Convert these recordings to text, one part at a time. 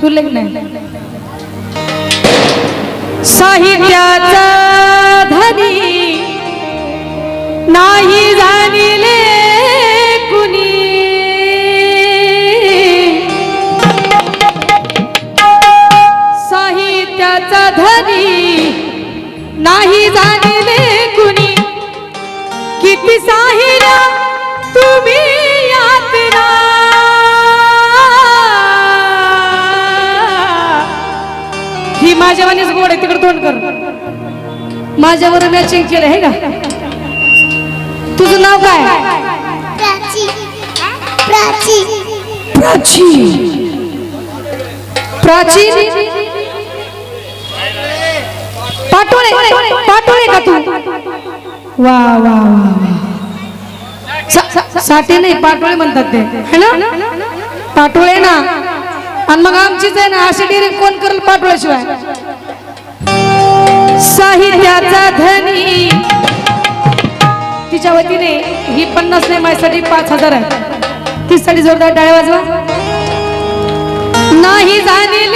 ठुले नाही? साहित्याचा धनी नाही जाणिले कुणी. साहित्याचा धनी नाही जाणिले कुणी. किती साहित्य माझ्यावानीच गोड आहे तिकडे तोंड कर. माझ्यावर मॅचिंग केलं आहे का? तुझं नाव काय? प्राची. प्राची. प्राची. प्राचीन पाटोळे पाटोळे का तू? वा वा वा साठे नाही पाटोळे म्हणतात ते. है ना? पाटोळे ना? आणि मग आमचीच आहे ना अशी डिरी कोण करेल पाठवल्याशिवाय? साहित्याचा धनी. तिच्या वतीने ही पन्नास नाही माझ्यासाठी पाच हजार आहे तिसाठी जोरदार डाळे वाजवा. नाही जाणले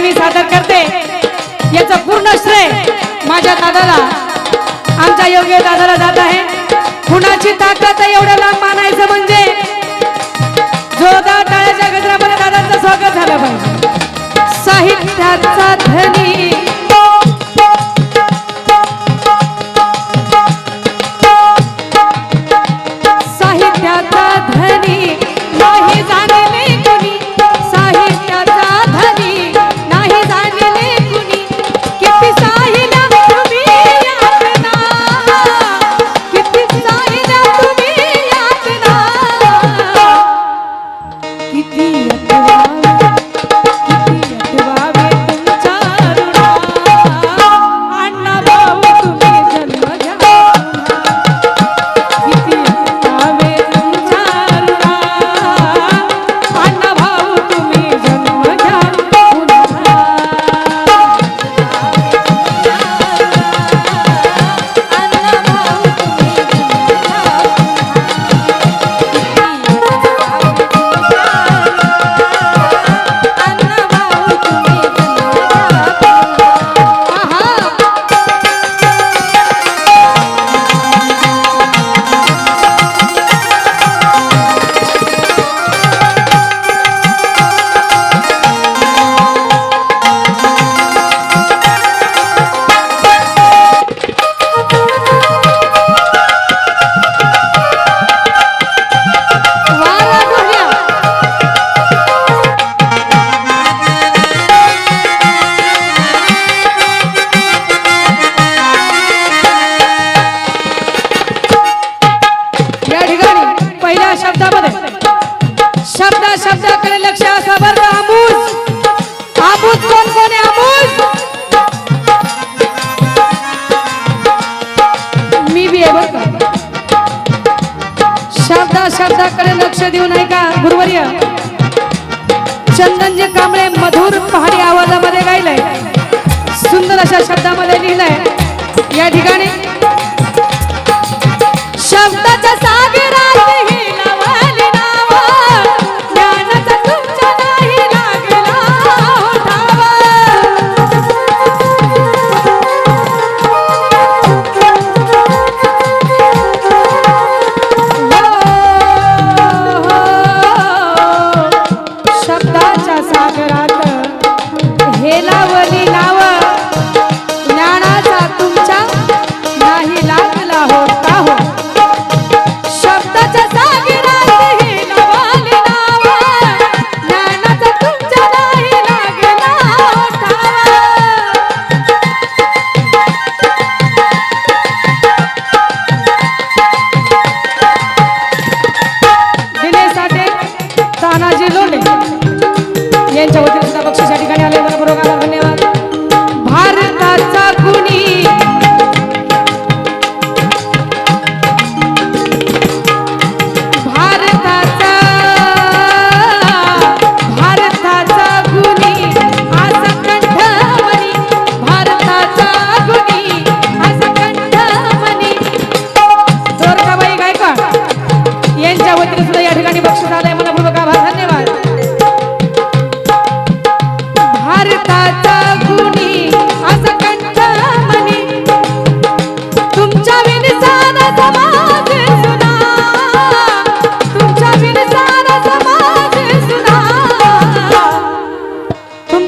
मी सादर करते. याचं पूर्ण श्रेय माझ्या दादाला. आमच्या योग्य दादाला जात आहे. कुणाची ताकद एवढ्या लांब मानायचं म्हणजे? जोरदार टाळ्याच्या गजरामध्ये दादांचं स्वागत झालं पाहिजे. साहित्याचा शब्दाकडे लक्ष देऊ नाही का गुरुवर्य? चंदनजी कांबळे मधुर पहाडी आवाजामध्ये गायलंय. सुंदर अशा शब्दामध्ये लिहिलंय. या ठिकाणी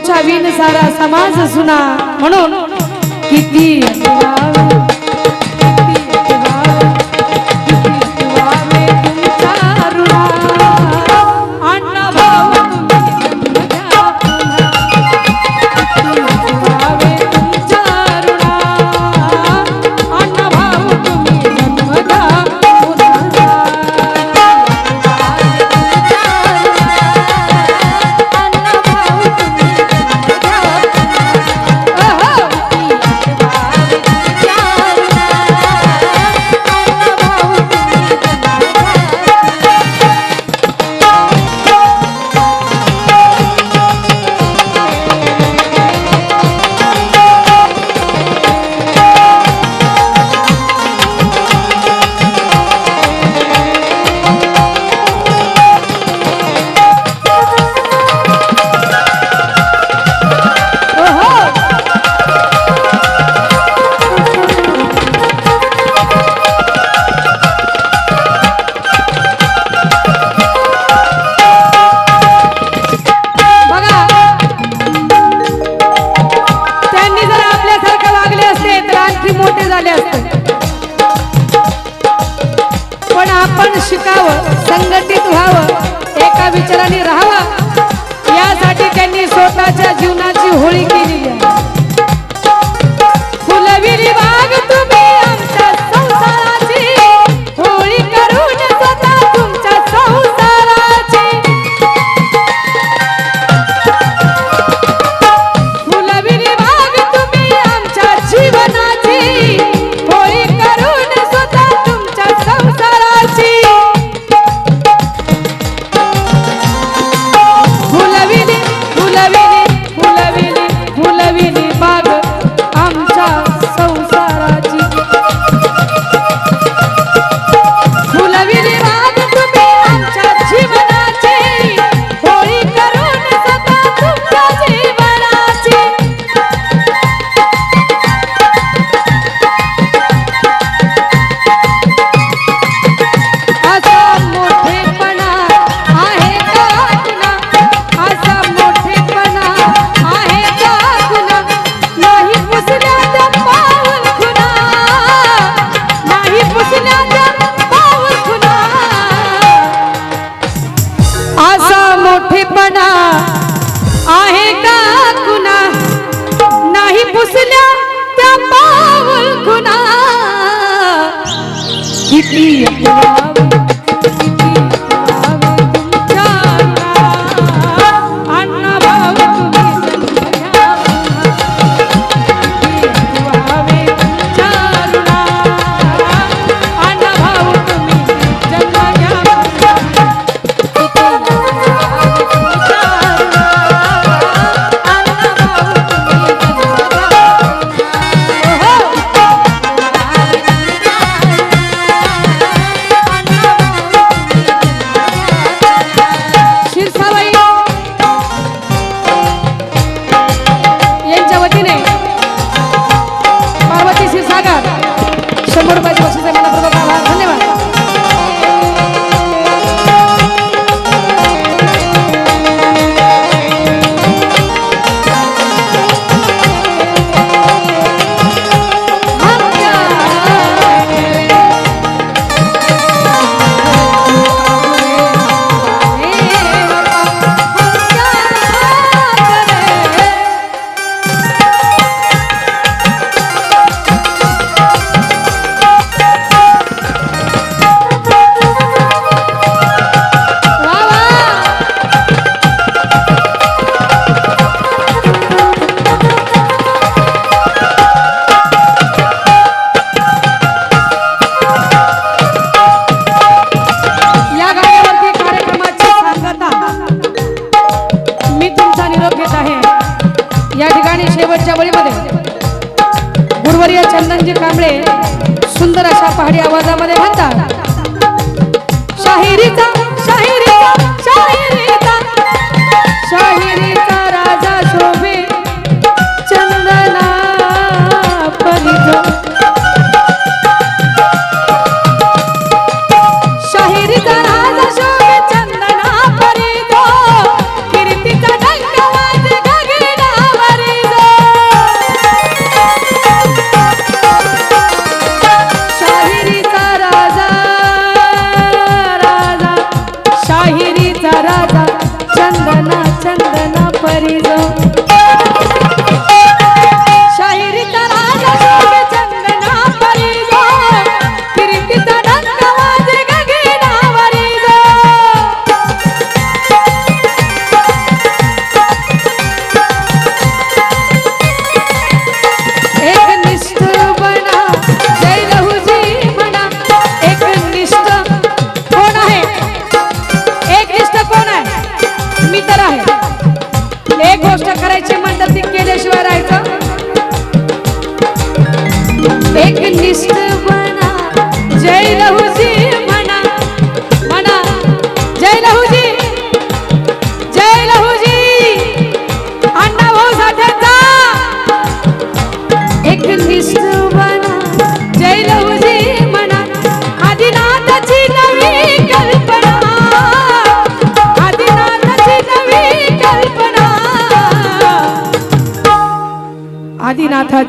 तुमच्या विन सारा समाज सुना म्हणून किती झाले असते. पण आपण शिकावं संघटित व्हावं एका विचाराने राहावं यासाठी त्यांनी स्वतःच्या जीवनाची होळी केली आहे. you. शेवटच्या वळीमध्ये. गुरुवर्य चंदनजी कांबळे सुंदर अशा पहाडी आवाजामध्ये म्हणतात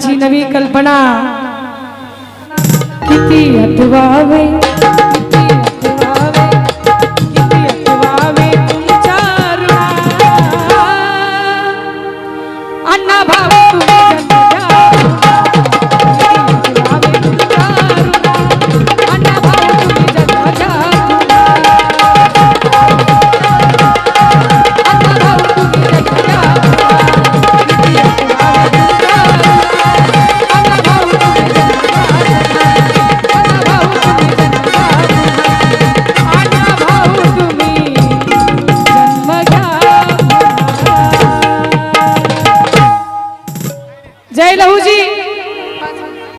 लग्नाची नवी कल्पना किती अथवावे